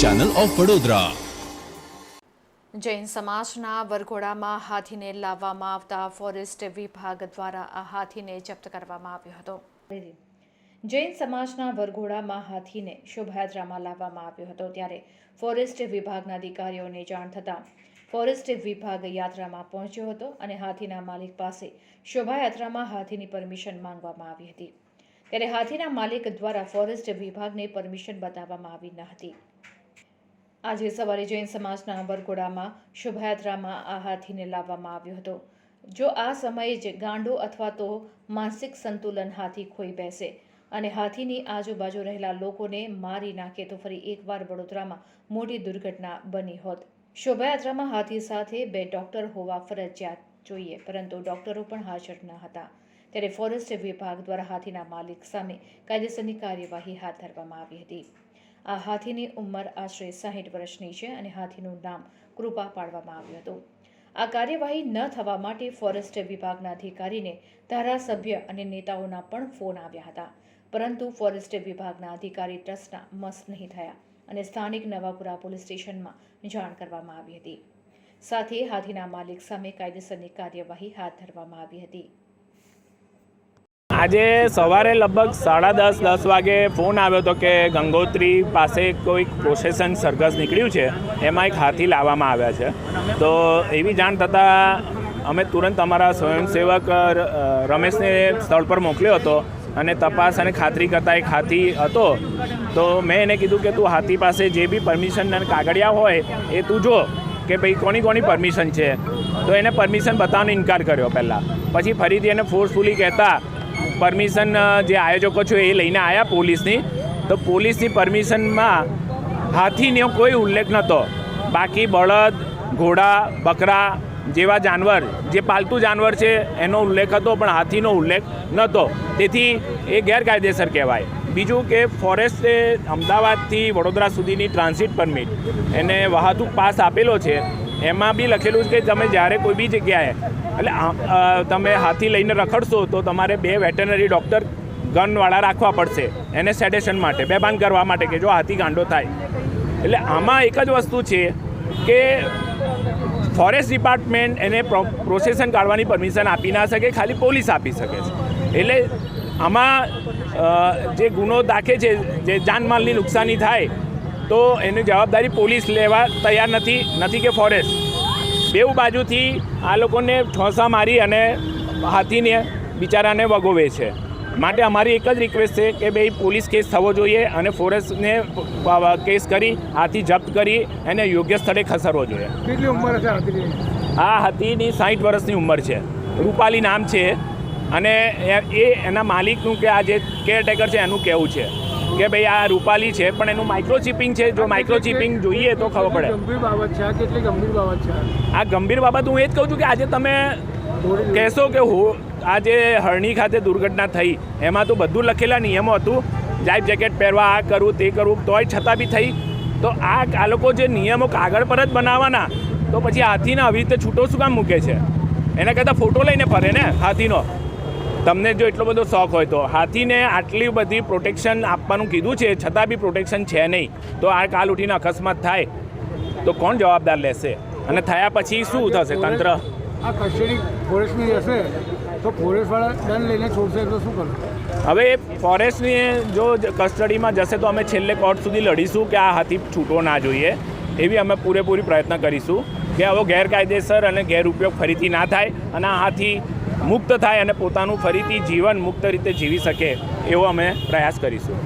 Channel of Vadodara Jain સમાજના વરઘોડામાં હાથીને લાવવામાં આવતા ફોરેસ્ટ વિભાગ દ્વારા આ હાથીને જપ્ત કરવામાં આવ્યો હતો. જૈન સમાજના વરઘોડામાં હાથીને શોભાયાત્રામાં લાવવામાં આવ્યો હતો ત્યારે ફોરેસ્ટ વિભાગના અધિકારીઓને જાણ થતાં ફોરેસ્ટ વિભાગ યાત્રામાં પહોંચ્યો હતો અને હાથીના માલિક પાસે શોભાયાત્રામાં હાથીની પરમિશન માંગવામાં આવી હતી. ત્યારે હાથીના માલિક દ્વારા ફોરેસ્ટ વિભાગને પરમિશન બતાવવામાં આવી ન હતી. આજે સવારે જૈન સમાજના બરગોડામાં શોભાયાત્રામાં આ હાથીને લાવવામાં આવ્યો હતો. જો આ સમયે જ ગાંડો અથવા તો માનસિક સંતુલન હાથી ખોઈ બેસે અને હાથીની આજુબાજુ રહેલા લોકોને મારી નાખે તો ફરી એકવાર વડોદરામાં મોટી દુર્ઘટના બની હોત. શોભાયાત્રામાં હાથી સાથે બે ડોક્ટર હોવા ફરજિયાત જોઈએ, પરંતુ ડોક્ટરો પણ હાજર ન હતા. ત્યારે ફોરેસ્ટ વિભાગ દ્વારા હાથીના માલિક સામે કાયદેસરની કાર્યવાહી હાથ ધરવામાં આવી હતી. આ હાથીની ઉંમર આશરે સાહીઠ વર્ષની છે અને હાથીનું નામ કૃપા પાડવામાં આવ્યું હતું. આ કાર્યવાહી ન થવા માટે ફોરેસ્ટ વિભાગના અધિકારીને ધારાસભ્ય અને નેતાઓના પણ ફોન આવ્યા હતા. પરંતુ ફોરેસ્ટ વિભાગના અધિકારી ટ્રસ્ટના મસ્ત નહીં થયા અને સ્થાનિક નવાપુરા પોલીસ સ્ટેશનમાં જાણ કરવામાં આવી હતી. સાથે હાથીના માલિક સામે કાયદેસરની કાર્યવાહી હાથ ધરવામાં આવી હતી. આજે સવારે લગભગ સાડા દસ દસ વાગે ફોન આવ્યો હતો કે ગંગોત્રી પાસે કોઈક પ્રોસેસન સરઘસ નીકળ્યું છે, એમાં એક હાથી લાવવામાં આવ્યા છે. તો એવી જાણ થતાં અમે તુરંત અમારા સ્વયંસેવક રમેશને સ્થળ પર મોકલ્યો હતો અને તપાસ અને ખાતરી કરતા એક હાથી હતો. તો મેં એને કીધું કે તું હાથી પાસે જે બી પરમિશન અને કાગળિયા હોય, એ તું જો કે ભાઈ કોની કોની પરમિશન છે. તો એને પરમિશન બતાવવાનો ઇનકાર કર્યો પહેલાં. પછી ફરીથી એને ફોર્સફુલી કહેતા પરમિશન જે આયોજકો છે એ લઈને આવ્યા પોલીસની. તો પોલીસની પરમિશનમાં હાથીનો કોઈ ઉલ્લેખ નહોતો. બાકી બળદ, ઘોડા, બકરા જેવા જાનવર, જે પાલતુ જાનવર છે, એનો ઉલ્લેખ હતો, પણ હાથીનો ઉલ્લેખ નહોતો. તેથી એ ગેરકાયદેસર કહેવાય. બીજું કે ફોરેસ્ટે અમદાવાદથી વડોદરા સુધીની ટ્રાન્સિટ પરમિટ. એને વાહતુક પાસ આપેલો છે. એમાં બી લખેલું છે કે તમે જ્યારે કોઈ બી જગ્યાએ, એટલે તમે હાથી લઈને રખડશો તો તમારે બે વેટરનરી ડૉક્ટર ગનવાળા રાખવા પડશે એને સેડેશન માટે, બેભાન કરવા માટે કે જો હાથી ગાંડો થાય. એટલે આમાં એક જ વસ્તુ છે કે ફોરેસ્ટ ડિપાર્ટમેન્ટ એને પ્રો પ્રોસેસન કાઢવાની પરમિશન આપી ના શકે, ખાલી પોલીસ આપી શકે છે. એટલે આમાં જે ગુનો દાખે છે, જે જાનમાલની નુકસાની થાય તો એની જવાબદારી પોલીસ લેવા તૈયાર નથી નથી કે ફોરેસ્ટ. બેઉ બાજુથી આ લોકોને ઠોસા મારી અને હાથીને બિચારાને વગોવે છે. માટે અમારી એક જ રિક્વેસ્ટ છે કે ભાઈ પોલીસ કેસ થવો જોઈએ અને ફોરેસ્ટને કેસ કરી હાથી જપ્ત કરી એને યોગ્ય સ્થળે ખસેડવો જોઈએ. કેટલી ઉંમર છે હાથીની? આ હાથીની સાઠ વર્ષની ઉંમર છે. રૂપાલી નામ છે. અને એ- એ એના માલિકનું કે આ જે કેરટેકર છે એનું કહેવું છે. કે ભાઈ આ રૂપાલી છે પણ એનું માઇક્રોચિપિંગ છે જો માઇક્રોચિપિંગ જોઈએ તો ખબર પડે. ગંભીર બાબત છે આ કેટલી ગંભીર બાબત છે? આ? ગંભીર બાબત હું એ જ કહું છું કે આજે તમે કહેશો કે હો આ જે હરણી ખાતે દુર્ઘટના થઈ એમાં તો બધું લખેલા નિયમો હતું લાઈફ જેકેટ પહેરવા આ કરવું તે કરવું તોય છતાં બી થઈ. તો આ આ લોકો જે નિયમો કાગળ પર જ બનાવવાના તો પછી હાથીને આવી રીતે છૂટો શું કામ મૂકે છે? એના કરતાં ફોટો લઈને ફરે ને હાથીનો. તમને જો એટલો બધો શોખ હોય તો. હાથીને આટલી બધી પ્રોટેક્શન આપવાનું કીધું છે છતાં બી પ્રોટેક્શન છે નહીં. તો આ કાલ ઉઠીને અકસ્માત થાય તો કોણ જવાબદાર લેશે? અને થયા પછી શું થશે તંત્ર? આ કસ્ટડી ફોરેસ્ટની હશે તો ફોરેસ્ટવાળા દંડ લઈને છોડશે તો શું કરશે હવે ફોરેસ્ટની જો કસ્ટડીમાં જશે તો અમે છેલ્લે કોર્ટ સુધી લડીશું કે આ હાથી છૂટવો ના જોઈએ. એવી અમે પૂરેપૂરી પ્રયત્ન કરીશું કે આવો ગેરકાયદેસર અને ગેરઉપયોગ ફરીથી ના થાય અને આ હાથી મુક્ત થાય અને પોતાનું ફરીથી જીવન મુક્ત રીતે જીવી શકે એવો અમે પ્રયાસ કરીશું.